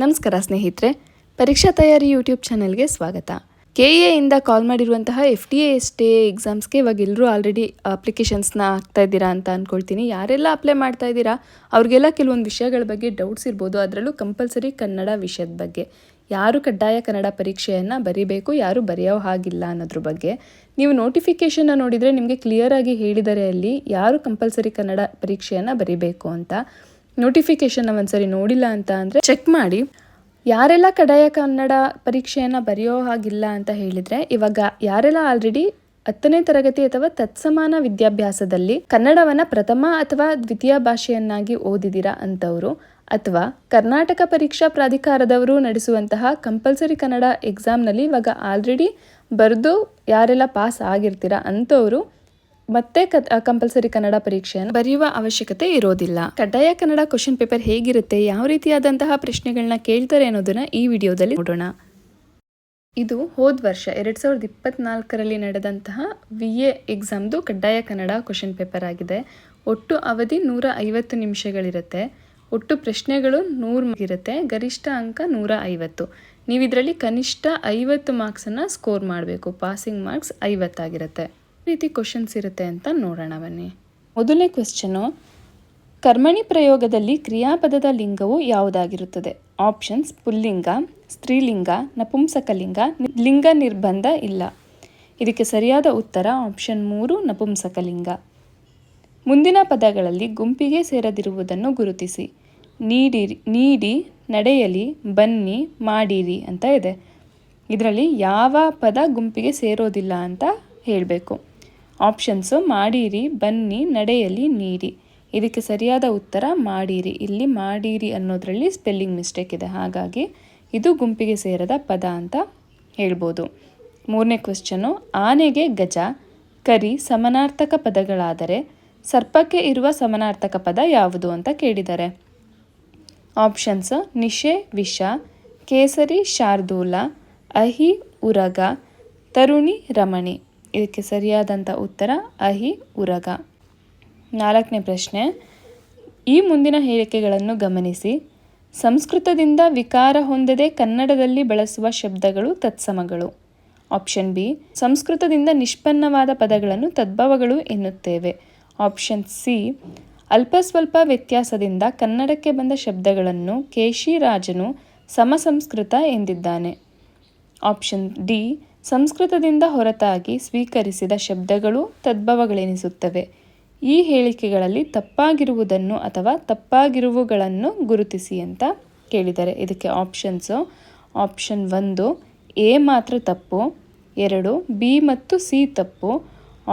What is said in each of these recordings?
ನಮಸ್ಕಾರ ಸ್ನೇಹಿತರೆ, ಪರೀಕ್ಷಾ ತಯಾರಿ ಯೂಟ್ಯೂಬ್ ಚಾನಲ್ಗೆ ಸ್ವಾಗತ. ಕೆ ಇಂದ ಕಾಲ್ ಮಾಡಿರುವಂತಹ F T A S T A ಎಕ್ಸಾಮ್ಸ್ಗೆ ಇವಾಗ ಎಲ್ಲರೂ ಆಲ್ರೆಡಿ ಅಪ್ಲಿಕೇಶನ್ಸ್ನ ಹಾಕ್ತಾ ಇದ್ದೀರಾ ಅಂತ ಅಂದ್ಕೊಳ್ತೀನಿ ಯಾರೆಲ್ಲ ಅಪ್ಲೈ ಮಾಡ್ತಾ ಇದ್ದೀರಾ, ಅವ್ರಿಗೆಲ್ಲ ಕೆಲವೊಂದು ವಿಷಯಗಳ ಬಗ್ಗೆ ಡೌಟ್ಸ್ ಇರ್ಬೋದು. ಅದರಲ್ಲೂ ಕಂಪಲ್ಸರಿ ಕನ್ನಡ ವಿಷಯದ ಬಗ್ಗೆ. ಯಾರು ಕಡ್ಡಾಯ ಕನ್ನಡ ಪರೀಕ್ಷೆಯನ್ನು ಬರೀಬೇಕು, ಯಾರು ಬರೆಯೋ ಹಾಗಿಲ್ಲ ಅನ್ನೋದ್ರ ಬಗ್ಗೆ. ನೀವು ನೋಟಿಫಿಕೇಷನ್ನ ನೋಡಿದರೆ ನಿಮಗೆ ಕ್ಲಿಯರಾಗಿ ಹೇಳಿದ್ದಾರೆ ಅಲ್ಲಿ ಯಾರು ಕಂಪಲ್ಸರಿ ಕನ್ನಡ ಪರೀಕ್ಷೆಯನ್ನು ಬರೀಬೇಕು ಅಂತ. ನೋಟಿಫಿಕೇಷನ್ನ ಒಂದ್ಸರಿ ನೋಡಿಲ್ಲ ಅಂತ ಅಂದರೆ ಚೆಕ್ ಮಾಡಿ. ಯಾರೆಲ್ಲ ಕಡ್ಡಾಯ ಕನ್ನಡ ಪರೀಕ್ಷೆಯನ್ನು ಬರೆಯೋ ಹಾಗಿಲ್ಲ ಅಂತ ಹೇಳಿದರೆ ಇವಾಗ ಯಾರೆಲ್ಲ ಆಲ್ರೆಡಿ ಹತ್ತನೇ ತರಗತಿ ಅಥವಾ ತತ್ಸಮಾನ ವಿದ್ಯಾಭ್ಯಾಸದಲ್ಲಿ ಕನ್ನಡವನ್ನು ಪ್ರಥಮ ಅಥವಾ ದ್ವಿತೀಯ ಭಾಷೆಯನ್ನಾಗಿ ಓದಿದಿರಾ ಅಂಥವರು ಅಥವಾ ಕರ್ನಾಟಕ ಪರೀಕ್ಷಾ ಪ್ರಾಧಿಕಾರದವರು ನಡೆಸುವಂತಹ ಕಂಪಲ್ಸರಿ ಕನ್ನಡ ಎಕ್ಸಾಮ್ನಲ್ಲಿ ಇವಾಗ ಆಲ್ರೆಡಿ ಬರೆದು ಯಾರೆಲ್ಲ ಪಾಸ್ ಆಗಿರ್ತೀರಾ ಅಂಥವರು ಮತ್ತೆ ಕಂಪಲ್ಸರಿ ಕನ್ನಡ ಪರೀಕ್ಷೆಯನ್ನು ಬರೆಯುವ ಅವಶ್ಯಕತೆ ಇರೋದಿಲ್ಲ. ಕಡ್ಡಾಯ ಕನ್ನಡ ಕ್ವಶನ್ ಪೇಪರ್ ಹೇಗಿರುತ್ತೆ, ಯಾವ ರೀತಿಯಾದಂತಹ ಪ್ರಶ್ನೆಗಳನ್ನ ಕೇಳ್ತಾರೆ ಅನ್ನೋದನ್ನ ಈ ವಿಡಿಯೋದಲ್ಲಿ ನೋಡೋಣ. ಇದು ಹೋದ ವರ್ಷ, ಎರಡು ಸಾವಿರದ ಇಪ್ಪತ್ನಾಲ್ಕರಲ್ಲಿ ನಡೆದಂತಹ ವಿ ಎ ಎಕ್ಸಾಮ್ದು ಕಡ್ಡಾಯ ಕನ್ನಡ ಕ್ವಶನ್ ಪೇಪರ್ ಆಗಿದೆ. ಒಟ್ಟು ಅವಧಿ ನೂರ ಐವತ್ತು ನಿಮಿಷಗಳಿರುತ್ತೆ. ಒಟ್ಟು ಪ್ರಶ್ನೆಗಳು ನೂರು ಇರುತ್ತೆ. ಗರಿಷ್ಠ ಅಂಕ ನೂರ ಐವತ್ತು. ನೀವು ಇದರಲ್ಲಿ ಕನಿಷ್ಠ ಐವತ್ತು ಮಾರ್ಕ್ಸನ್ನು ಸ್ಕೋರ್ ಮಾಡಬೇಕು. ಪಾಸಿಂಗ್ ಮಾರ್ಕ್ಸ್ ಐವತ್ತಾಗಿರುತ್ತೆ. ರೀತಿ ಕ್ವಶನ್ಸ್ ಇರುತ್ತೆ ಅಂತ ನೋಡೋಣ ಬನ್ನಿ. ಮೊದಲನೇ ಕ್ವೆಶ್ಚನು ಕರ್ಮಣಿ ಪ್ರಯೋಗದಲ್ಲಿ ಕ್ರಿಯಾಪದದ ಲಿಂಗವು ಯಾವುದಾಗಿರುತ್ತದೆ? ಆಪ್ಷನ್ಸ್ ಪುಲ್ಲಿಂಗ, ಸ್ತ್ರೀಲಿಂಗ ನಪುಂಸಕಲಿಂಗ ಲಿಂಗ ನಿರ್ಬಂಧ ಇಲ್ಲ. ಇದಕ್ಕೆ ಸರಿಯಾದ ಉತ್ತರ ಆಪ್ಷನ್ ಮೂರು ನಪುಂಸಕಲಿಂಗ ಮುಂದಿನ ಪದಗಳಲ್ಲಿ ಗುಂಪಿಗೆ ಸೇರದಿರುವುದನ್ನು ಗುರುತಿಸಿ. ನೀಡಿರಿ ನೀಡಿ, ನಡೆಯಲಿ, ಬನ್ನಿ, ಮಾಡಿರಿ ಅಂತ ಇದೆ. ಇದರಲ್ಲಿ ಯಾವ ಪದ ಗುಂಪಿಗೆ ಸೇರೋದಿಲ್ಲ ಅಂತ ಹೇಳಬೇಕು. ಆಪ್ಷನ್ಸು ಮಾಡಿರಿ, ಬನ್ನಿ, ನಡೆಯಲಿ ನೀಡಿ ಇದಕ್ಕೆ ಸರಿಯಾದ ಉತ್ತರ ಮಾಡಿರಿ. ಇಲ್ಲಿ ಮಾಡಿರಿ ಅನ್ನೋದರಲ್ಲಿ ಸ್ಪೆಲ್ಲಿಂಗ್ ಮಿಸ್ಟೇಕ್ ಇದೆ. ಹಾಗಾಗಿ ಇದು ಗುಂಪಿಗೆ ಸೇರದ ಪದ ಅಂತ ಹೇಳ್ಬೋದು. ಮೂರನೇ ಕ್ವೆಶ್ಚನು ಆನೆಗೆ ಗಜ, ಕರಿ ಸಮನಾರ್ಥಕ ಪದಗಳಾದರೆ ಸರ್ಪಕ್ಕೆ ಇರುವ ಸಮನಾರ್ಥಕ ಪದ ಯಾವುದು ಅಂತ ಕೇಳಿದ್ದಾರೆ ಆಪ್ಷನ್ಸ್ ನಿಶೆ, ವಿಷ, ಕೇಸರಿ, ಶಾರ್ದೂಲ, ಅಹಿ, ಉರಗ, ತರುಣಿ, ರಮಣಿ. ಇದಕ್ಕೆ ಸರಿಯಾದಂಥ ಉತ್ತರ, ಅಹಿ, ಉರಗ. ನಾಲ್ಕನೇ ಪ್ರಶ್ನೆ. ಈ ಮುಂದಿನ ಹೇಳಿಕೆಗಳನ್ನು ಗಮನಿಸಿ. ಸಂಸ್ಕೃತದಿಂದ ವಿಕಾರ ಹೊಂದದೆ ಕನ್ನಡದಲ್ಲಿ ಬಳಸುವ ಶಬ್ದಗಳು ತತ್ಸಮಗಳು. Option B. ಸಂಸ್ಕೃತದಿಂದ ನಿಷ್ಪನ್ನವಾದ ಪದಗಳನ್ನು ತದ್ಭವಗಳು ಎನ್ನುತ್ತೇವೆ. Option C. ಅಲ್ಪ ಸ್ವಲ್ಪ ವ್ಯತ್ಯಾಸದಿಂದ ಕನ್ನಡಕ್ಕೆ ಬಂದ ಶಬ್ದಗಳನ್ನು ಕೇಶಿರಾಜನು ಸಮಸಂಸ್ಕೃತ ಎಂದಿದ್ದಾನೆ. Option D. ಸಂಸ್ಕೃತದಿಂದ ಹೊರತಾಗಿ ಸ್ವೀಕರಿಸಿದ ಶಬ್ದಗಳು ತದ್ಭವಗಳೆನಿಸುತ್ತವೆ. ಈ ಹೇಳಿಕೆಗಳಲ್ಲಿ ತಪ್ಪಾಗಿರುವುದನ್ನು ಅಥವಾ ತಪ್ಪಾಗಿರುವುಗಳನ್ನು ಗುರುತಿಸಿ ಅಂತ ಕೇಳಿದ್ದಾರೆ ಇದಕ್ಕೆ ಆಪ್ಷನ್ಸು ಆಪ್ಷನ್ ಒಂದು, ಎ ಮಾತ್ರ ತಪ್ಪು, ಎರಡು, ಬಿ ಮತ್ತು ಸಿ ತಪ್ಪು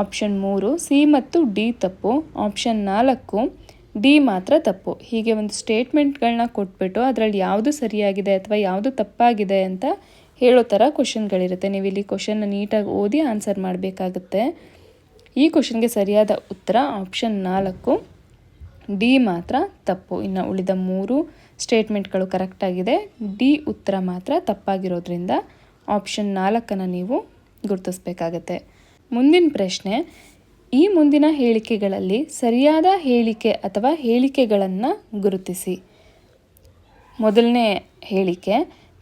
ಆಪ್ಷನ್ ಮೂರು, ಸಿ ಮತ್ತು ಡಿ ತಪ್ಪು ಆಪ್ಷನ್ ನಾಲ್ಕು, ಡಿ ಮಾತ್ರ ತಪ್ಪು. ಹೀಗೆ ಒಂದು ಸ್ಟೇಟ್ಮೆಂಟ್ಗಳನ್ನ ಕೊಟ್ಬಿಟ್ಟು ಅದರಲ್ಲಿ ಯಾವುದು ಸರಿಯಾಗಿದೆ ಅಥವಾ ಯಾವುದು ತಪ್ಪಾಗಿದೆ ಅಂತ ಹೇಳೋ ಥರ ಕ್ವಶನ್ಗಳಿರುತ್ತೆ ನೀವು ಇಲ್ಲಿ ಕ್ವಶನ್ನ ನೀಟಾಗಿ ಓದಿ ಆನ್ಸರ್ ಮಾಡಬೇಕಾಗುತ್ತೆ. ಈ ಕ್ವಶನ್ಗೆ ಸರಿಯಾದ ಉತ್ತರ ಆಪ್ಷನ್ ನಾಲ್ಕು. ಡಿ ಮಾತ್ರ ತಪ್ಪು. ಇನ್ನು ಉಳಿದ ಮೂರು ಸ್ಟೇಟ್ಮೆಂಟ್ಗಳು ಕರೆಕ್ಟಾಗಿದೆ ಡಿ ಉತ್ತರ ಮಾತ್ರ ತಪ್ಪಾಗಿರೋದ್ರಿಂದ ಆಪ್ಷನ್ ನಾಲ್ಕನ್ನು ನೀವು ಗುರುತಿಸ್ಬೇಕಾಗತ್ತೆ. ಮುಂದಿನ ಪ್ರಶ್ನೆ, ಈ ಮುಂದಿನ ಹೇಳಿಕೆಗಳಲ್ಲಿ ಸರಿಯಾದ ಹೇಳಿಕೆ ಅಥವಾ ಹೇಳಿಕೆಗಳನ್ನು ಗುರುತಿಸಿ. ಮೊದಲನೇ ಹೇಳಿಕೆ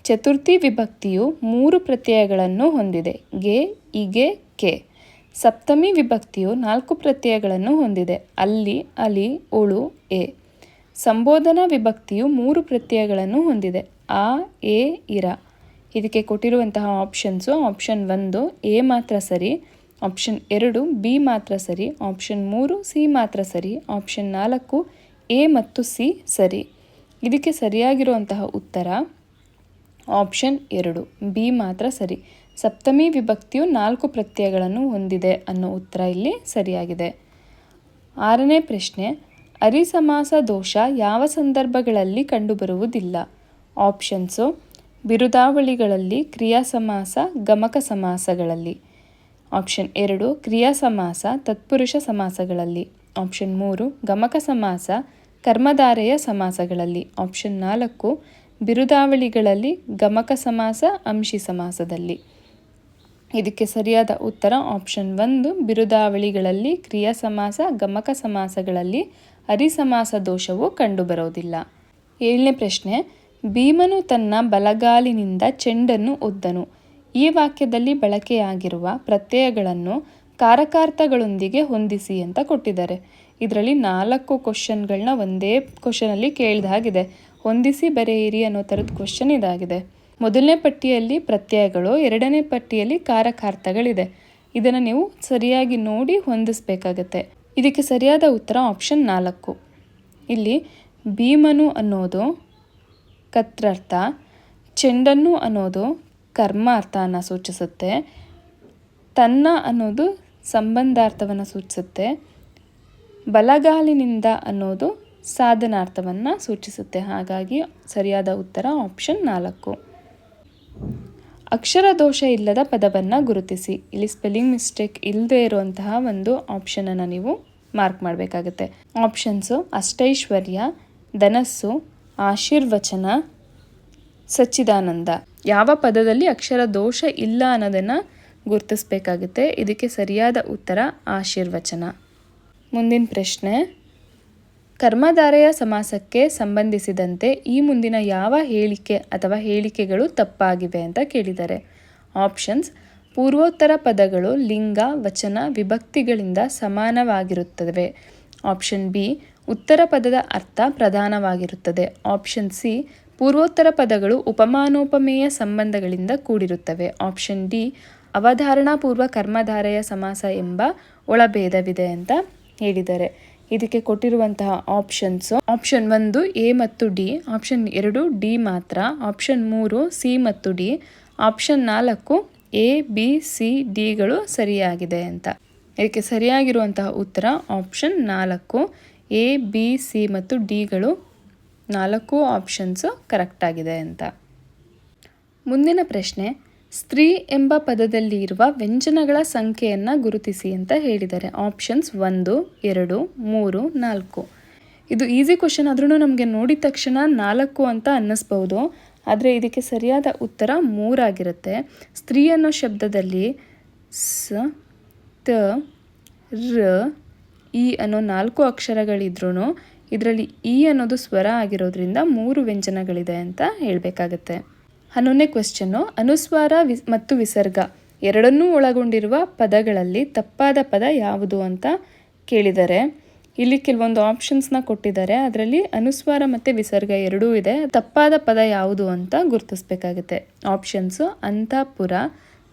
ಚತುರ್ಥಿ ವಿಭಕ್ತಿಯು ಮೂರು ಪ್ರತ್ಯಯಗಳನ್ನು ಹೊಂದಿದೆ. ಗೆ, ಇಗೆ, ಕೆ. ಸಪ್ತಮಿ ವಿಭಕ್ತಿಯು ನಾಲ್ಕು ಪ್ರತ್ಯಯಗಳನ್ನು ಹೊಂದಿದೆ. ಅಲ್ಲಿ, ಅಲಿ, ಉಳು, ಎ. ಸಂಬೋಧನಾ ವಿಭಕ್ತಿಯು ಮೂರು ಪ್ರತ್ಯಯಗಳನ್ನು ಹೊಂದಿದೆ. ಆ, ಎ, ಇರ. ಇದಕ್ಕೆ ಕೊಟ್ಟಿರುವಂತಹ ಆಪ್ಷನ್ಸು ಆಪ್ಷನ್ ಒಂದು ಎ ಮಾತ್ರ ಸರಿ ಆಪ್ಷನ್ ಎರಡು ಬಿ ಮಾತ್ರ ಸರಿ ಆಪ್ಷನ್ ಮೂರು ಸಿ ಮಾತ್ರ ಸರಿ ಆಪ್ಷನ್ ನಾಲ್ಕು ಎ ಮತ್ತು ಸಿ ಸರಿ. ಇದಕ್ಕೆ ಸರಿಯಾಗಿರುವಂತಹ ಉತ್ತರ ಆಪ್ಷನ್ ಎರಡು. ಬಿ ಮಾತ್ರ ಸರಿ. ಸಪ್ತಮಿ ವಿಭಕ್ತಿಯು ನಾಲ್ಕು ಪ್ರತ್ಯಯಗಳನ್ನು ಹೊಂದಿದೆ ಅನ್ನೋ ಉತ್ತರ ಇಲ್ಲಿ ಸರಿಯಾಗಿದೆ. ಆರನೇ ಪ್ರಶ್ನೆ, ಅರಿಸಮಾಸ ದೋಷ ಯಾವ ಸಂದರ್ಭಗಳಲ್ಲಿ ಕಂಡುಬರುವುದಿಲ್ಲ? ಆಪ್ಷನ್ಸು ಬಿರುದಾವಳಿಗಳಲ್ಲಿ ಕ್ರಿಯಾ ಸಮಾಸ ಗಮಕ ಸಮಾಸಗಳಲ್ಲಿ. ಆಪ್ಷನ್ ಎರಡು ಕ್ರಿಯಾ ಸಮಾಸ ತತ್ಪುರುಷ ಸಮಾಸಗಳಲ್ಲಿ. ಆಪ್ಷನ್ ಮೂರು, ಗಮಕ ಸಮಾಸ, ಕರ್ಮಧಾರೆಯ ಸಮಾಸಗಳಲ್ಲಿ. ಆಪ್ಷನ್ ನಾಲ್ಕು ಬಿರುದಾವಳಿಗಳಲ್ಲಿ ಗಮಕ ಸಮಾಸ, ಅಂಶಿ ಸಮಾಸದಲ್ಲಿ. ಇದಕ್ಕೆ ಸರಿಯಾದ ಉತ್ತರ ಆಪ್ಷನ್ ಒಂದು, ಬಿರುದಾವಳಿಗಳಲ್ಲಿ ಕ್ರಿಯಾ ಸಮಾಸ, ಗಮಕ ಸಮಾಸಗಳಲ್ಲಿ ಅರಿಸಮಾಸ ದೋಷವು ಕಂಡುಬರೋದಿಲ್ಲ ಏಳನೇ ಪ್ರಶ್ನೆ, ಭೀಮನು ತನ್ನ ಬಲಗಾಲಿನಿಂದ ಚೆಂಡನ್ನು ಒದ್ದನು ಈ ವಾಕ್ಯದಲ್ಲಿ ಬಳಕೆಯಾಗಿರುವ ಪ್ರತ್ಯಯಗಳನ್ನು ಕಾರಕಾರ್ಥಗಳೊಂದಿಗೆ ಹೊಂದಿಸಿ ಅಂತ ಕೊಟ್ಟಿದ್ದಾರೆ. ಇದರಲ್ಲಿ ನಾಲ್ಕು ಕ್ವಶನ್ಗಳನ್ನ ಒಂದೇ ಕ್ವಶನಲ್ಲಿ ಕೇಳಿದ ಹಾಗಿದೆ. ಹೊಂದಿಸಿ ಬರೆಯಿರಿ ಅನ್ನೋ ಥರದ ಕ್ವಶನ್ ಇದಾಗಿದೆ. ಮೊದಲನೇ ಪಟ್ಟಿಯಲ್ಲಿ ಪ್ರತ್ಯಯಗಳು, ಎರಡನೇ ಪಟ್ಟಿಯಲ್ಲಿ ಕಾರಕಾರ್ಥಗಳಿದೆ. ಇದನ್ನು ನೀವು ಸರಿಯಾಗಿ ನೋಡಿ ಹೊಂದಿಸಬೇಕಾಗತ್ತೆ. ಇದಕ್ಕೆ ಸರಿಯಾದ ಉತ್ತರ ಆಪ್ಷನ್ ನಾಲ್ಕು. ಇಲ್ಲಿ ಭೀಮನು ಅನ್ನೋದು ಕತ್ರರ್ಥ, ಚೆಂಡನ್ನು ಅನ್ನೋದು ಕರ್ಮಾರ್ಥನ ಸೂಚಿಸುತ್ತೆ, ತನ್ನ ಅನ್ನೋದು ಸಂಬಂಧಾರ್ಥವನ್ನು ಸೂಚಿಸುತ್ತೆ, ಬಲಗಾಲಿನಿಂದ ಅನ್ನೋದು ಸಾಧನಾರ್ಥವನ್ನು ಸೂಚಿಸುತ್ತೆ. ಹಾಗಾಗಿ ಸರಿಯಾದ ಉತ್ತರ ಆಪ್ಷನ್ ನಾಲ್ಕು. ಅಕ್ಷರ ದೋಷ ಇಲ್ಲದ ಪದವನ್ನು ಗುರುತಿಸಿ. ಇಲ್ಲಿ ಸ್ಪೆಲ್ಲಿಂಗ್ ಮಿಸ್ಟೇಕ್ ಇಲ್ಲದೆ ಇರುವಂತಹ ಒಂದು ಆಪ್ಷನನ್ನು ನೀವು ಮಾರ್ಕ್ ಮಾಡಬೇಕಾಗುತ್ತೆ. ಆಪ್ಷನ್ಸು ಅಷ್ಟೈಶ್ವರ್ಯ, ಧನಸ್ಸು, ಆಶೀರ್ವಚನ, ಸಚ್ಚಿದಾನಂದ. ಯಾವ ಪದದಲ್ಲಿ ಅಕ್ಷರ ದೋಷ ಇಲ್ಲ ಅನ್ನೋದನ್ನು ಗುರುತಿಸಬೇಕಾಗುತ್ತೆ. ಇದಕ್ಕೆ ಸರಿಯಾದ ಉತ್ತರ ಆಶೀರ್ವಚನ. ಮುಂದಿನ ಪ್ರಶ್ನೆ. ಕರ್ಮಧಾರೆಯ ಸಮಾಸಕ್ಕೆ ಸಂಬಂಧಿಸಿದಂತೆ ಈ ಮುಂದಿನ ಯಾವ ಹೇಳಿಕೆ ಅಥವಾ ಹೇಳಿಕೆಗಳು ತಪ್ಪಾಗಿವೆ ಅಂತ ಕೇಳಿದ್ದಾರೆ ಆಪ್ಷನ್ಸ್, ಪೂರ್ವೋತ್ತರ ಪದಗಳು ಲಿಂಗ, ವಚನ, ವಿಭಕ್ತಿಗಳಿಂದ ಸಮಾನವಾಗಿರುತ್ತವೆ. ಆಪ್ಷನ್ ಬಿ, ಉತ್ತರ ಪದದ ಅರ್ಥ ಪ್ರಧಾನವಾಗಿರುತ್ತದೆ. ಆಪ್ಷನ್ ಸಿ, ಪೂರ್ವೋತ್ತರ ಪದಗಳು ಉಪಮಾನೋಪಮೇಯ ಸಂಬಂಧಗಳಿಂದ ಕೂಡಿರುತ್ತವೆ. ಆಪ್ಷನ್ ಡಿ, ಅವಧಾರಣಾಪೂರ್ವ ಕರ್ಮಧಾರೆಯ ಸಮಾಸ ಎಂಬ ಒಳಭೇದವಿದೆ ಅಂತ ಹೇಳಿದ್ದಾರೆ ಇದಕ್ಕೆ ಕೊಟ್ಟಿರುವಂತಹ ಆಪ್ಷನ್ಸ್ ಆಪ್ಷನ್ ಒಂದು ಎ ಮತ್ತು ಡಿ ಆಪ್ಷನ್ ಎರಡು ಡಿ ಮಾತ್ರ. ಆಪ್ಷನ್ ಮೂರು ಸಿ ಮತ್ತು ಡಿ ಆಪ್ಷನ್ ನಾಲ್ಕು ಎ ಬಿ ಸಿ ಡಿಗಳು ಸರಿಯಾಗಿದೆ ಅಂತ. ಇದಕ್ಕೆ ಸರಿಯಾಗಿರುವಂತಹ ಉತ್ತರ ಆಪ್ಷನ್ ನಾಲ್ಕು ಎ ಬಿ ಸಿ ಮತ್ತು ಡಿಗಳು ನಾಲ್ಕು ಆಪ್ಷನ್ಸು ಕರೆಕ್ಟ್ ಆಗಿದೆ ಅಂತ. ಮುಂದಿನ ಪ್ರಶ್ನೆ ಸ್ತ್ರೀ ಎಂಬ ಪದದಲ್ಲಿ ಇರುವ ವ್ಯಂಜನಗಳ ಸಂಖ್ಯೆಯನ್ನು ಗುರುತಿಸಿ ಅಂತ ಹೇಳಿದ್ದಾರೆ. ಆಪ್ಷನ್ಸ್ ಒಂದು, ಎರಡು, ಮೂರು, ನಾಲ್ಕು. ಇದು ಈಸಿ ಕ್ವಶನ್ ಆದ್ರೂ ನಮಗೆ ನೋಡಿದ ತಕ್ಷಣ ನಾಲ್ಕು ಅಂತ ಅನ್ನಿಸ್ಬೋದು. ಆದರೆ ಇದಕ್ಕೆ ಸರಿಯಾದ ಉತ್ತರ ಮೂರಾಗಿರುತ್ತೆ. ಸ್ತ್ರೀ ಅನ್ನೋ ಶಬ್ದದಲ್ಲಿ ಸ, ತ, ರ ಇ ಅನ್ನೋ ನಾಲ್ಕು ಅಕ್ಷರಗಳಿದ್ರೂ ಇದರಲ್ಲಿ ಇ ಅನ್ನೋದು ಸ್ವರ ಆಗಿರೋದ್ರಿಂದ ಮೂರು ವ್ಯಂಜನಗಳಿದೆ ಅಂತ ಹೇಳಬೇಕಾಗತ್ತೆ. ಹನ್ನೊಂದನೇ ಕ್ವೆಶ್ಚನ್ನು ಅನುಸ್ವಾರ ವಿ ಮತ್ತು ವಿಸರ್ಗ. ಎರಡನ್ನೂ ಒಳಗೊಂಡಿರುವ ಪದಗಳಲ್ಲಿ ತಪ್ಪಾದ ಪದ ಯಾವುದು ಅಂತ ಕೇಳಿದ್ದಾರೆ ಇಲ್ಲಿ ಕೆಲವೊಂದು ಆಪ್ಷನ್ಸ್ನ ಕೊಟ್ಟಿದ್ದಾರೆ. ಅದರಲ್ಲಿ ಅನುಸ್ವಾರ ಮತ್ತು ವಿಸರ್ಗ ಎರಡೂ ಇದೆ. ತಪ್ಪಾದ ಪದ ಯಾವುದು ಅಂತ ಗುರುತಿಸಬೇಕಾಗುತ್ತೆ. ಆಪ್ಷನ್ಸು ಅಂತಃಪುರ,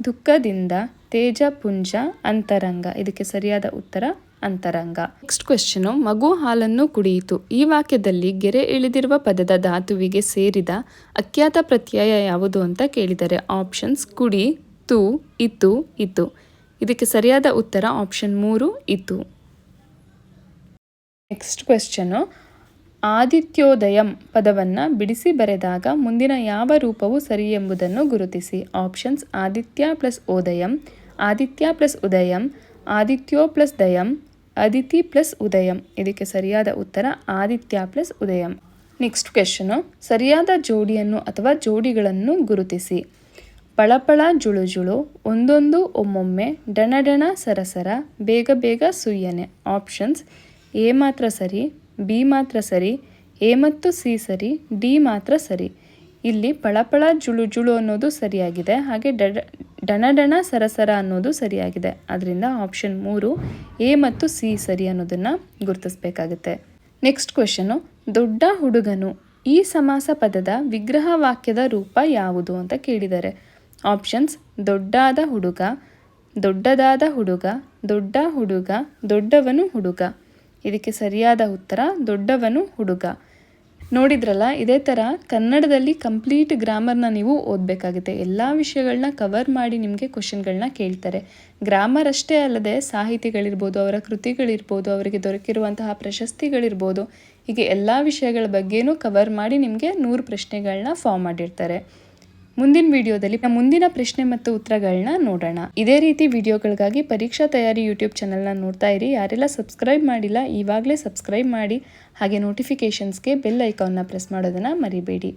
ದುಃಖದಿಂದ, ತೇಜಪುಂಜ, ಅಂತರಂಗ. ಇದಕ್ಕೆ ಸರಿಯಾದ ಉತ್ತರ ಅಂತರಂಗ. ನೆಕ್ಸ್ಟ್ ಕ್ವೆಶ್ಚನು ಮಗು ಹಾಲನ್ನು ಕುಡಿಯಿತು. ಈ ವಾಕ್ಯದಲ್ಲಿ ಗೆರೆ ಇಳಿದಿರುವ ಪದದ ಧಾತುವಿಗೆ ಸೇರಿದ ಅಖ್ಯಾತ ಪ್ರತ್ಯಯ ಯಾವುದು ಅಂತ ಕೇಳಿದರೆ ಆಪ್ಷನ್ಸ್ ಕುಡಿ, ತು, ಇತು ಇತು. ಇದಕ್ಕೆ ಸರಿಯಾದ ಉತ್ತರ ಆಪ್ಷನ್ ಮೂರು, ಇತು. ನೆಕ್ಸ್ಟ್ ಕ್ವೆಶ್ಚನು ಆದಿತ್ಯೋದಯಂ ಪದವನ್ನು ಬಿಡಿಸಿ ಬರೆದಾಗ ಮುಂದಿನ ಯಾವ ರೂಪವು ಸರಿ ಎಂಬುದನ್ನು ಗುರುತಿಸಿ. ಆಪ್ಷನ್ಸ್ ಆದಿತ್ಯ ಪ್ಲಸ್ ಓದಯಂ ಆದಿತ್ಯ ಪ್ಲಸ್ ಉದಯಂ, ಆದಿತ್ಯೋ ಪ್ಲಸ್ ದಯಂ ಅದಿತಿ ಪ್ಲಸ್ ಉದಯಂ. ಇದಕ್ಕೆ ಸರಿಯಾದ ಉತ್ತರ ಆದಿತ್ಯ ಪ್ಲಸ್ ಉದಯಂ. ನೆಕ್ಸ್ಟ್ ಕ್ವೆಶನು ಸರಿಯಾದ ಜೋಡಿಯನ್ನು ಅಥವಾ ಜೋಡಿಗಳನ್ನು ಗುರುತಿಸಿ. ಪಳಪಳ ಜುಳುಜುಳು, ಒಂದೊಂದು ಒಮ್ಮೊಮ್ಮೆ ಡಣಡಣ ಸರಸರ, ಬೇಗ ಬೇಗ ಸುಯ್ಯನೆ. ಆಪ್ಷನ್ಸ್ ಎ ಮಾತ್ರ ಸರಿ, ಬಿ ಮಾತ್ರ ಸರಿ, ಎ ಮತ್ತು ಸಿ ಸರಿ, ಡಿ ಮಾತ್ರ ಸರಿ. ಇಲ್ಲಿ ಪಳಪಳ ಜುಳು ಜುಳು ಅನ್ನೋದು ಸರಿಯಾಗಿದೆ, ಹಾಗೆ ಡಡ, ಡಣ ಸರಸರ ಅನ್ನೋದು ಸರಿಯಾಗಿದೆ. ಅದರಿಂದ ಆಪ್ಷನ್ ಮೂರು, ಎ ಮತ್ತು ಸಿ ಸರಿ ಅನ್ನೋದನ್ನು ಗುರುತಿಸಬೇಕಾಗುತ್ತೆ. ನೆಕ್ಸ್ಟ್ ಕ್ವೆಶನು ದೊಡ್ಡ ಹುಡುಗನು ಈ ಸಮಾಸ ಪದದ ವಿಗ್ರಹ ವಾಕ್ಯದ ರೂಪ ಯಾವುದು ಅಂತ ಕೇಳಿದ್ದಾರೆ. ಆಪ್ಷನ್ಸ್ ದೊಡ್ಡಾದ ಹುಡುಗ, ದೊಡ್ಡದಾದ ಹುಡುಗ, ದೊಡ್ಡ ಹುಡುಗ, ದೊಡ್ಡವನು ಹುಡುಗ. ಇದಕ್ಕೆ ಸರಿಯಾದ ಉತ್ತರ, ದೊಡ್ಡವನು ಹುಡುಗ. ನೋಡಿದ್ರಲ್ಲ, ಇದೇ ಥರ ಕನ್ನಡದಲ್ಲಿ ಕಂಪ್ಲೀಟ್ ಗ್ರಾಮರ್ನ ನೀವು ಓದಬೇಕಾಗುತ್ತೆ. ಎಲ್ಲ ವಿಷಯಗಳನ್ನ ಕವರ್ ಮಾಡಿ ನಿಮಗೆ ಕ್ವಶನ್ಗಳನ್ನ ಕೇಳ್ತಾರೆ. ಗ್ರಾಮರ್ ಅಷ್ಟೇ ಅಲ್ಲದೆ ಸಾಹಿತಿಗಳಿರ್ಬೋದು, ಅವರ ಕೃತಿಗಳಿರ್ಬೋದು, ಅವರಿಗೆ ದೊರಕಿರುವಂತಹ ಪ್ರಶಸ್ತಿಗಳಿರ್ಬೋದು, ಹೀಗೆ ಎಲ್ಲ ವಿಷಯಗಳ ಬಗ್ಗೆನೂ ಕವರ್ ಮಾಡಿ ನಿಮಗೆ ನೂರು ಪ್ರಶ್ನೆಗಳನ್ನ ಫಾರ್ಮ್ ಮಾಡಿರ್ತಾರೆ. ಮುಂದಿನ ವಿಡಿಯೋದಲ್ಲಿ ಮುಂದಿನ ಪ್ರಶ್ನೆ ಮತ್ತು ಉತ್ತರಗಳನ್ನ ನೋಡೋಣ. ಇದೇ ರೀತಿ ವಿಡಿಯೋಗಳಿಗಾಗಿ ಪರೀಕ್ಷಾ ತಯಾರಿ ಯೂಟ್ಯೂಬ್ ಚಾನಲ್ನ ನೋಡ್ತಾ ಇರಿ. ಯಾರೆಲ್ಲ ಸಬ್ಸ್ಕ್ರೈಬ್ ಮಾಡಿಲ್ಲ ಈವಾಗಲೇ ಸಬ್ಸ್ಕ್ರೈಬ್ ಮಾಡಿ, ಹಾಗೆ ನೋಟಿಫಿಕೇಷನ್ಸ್ಗೆ ಬೆಲ್ ಐಕಾನ್ನ ಪ್ರೆಸ್ ಮಾಡೋದನ್ನು ಮರಿಬೇಡಿ.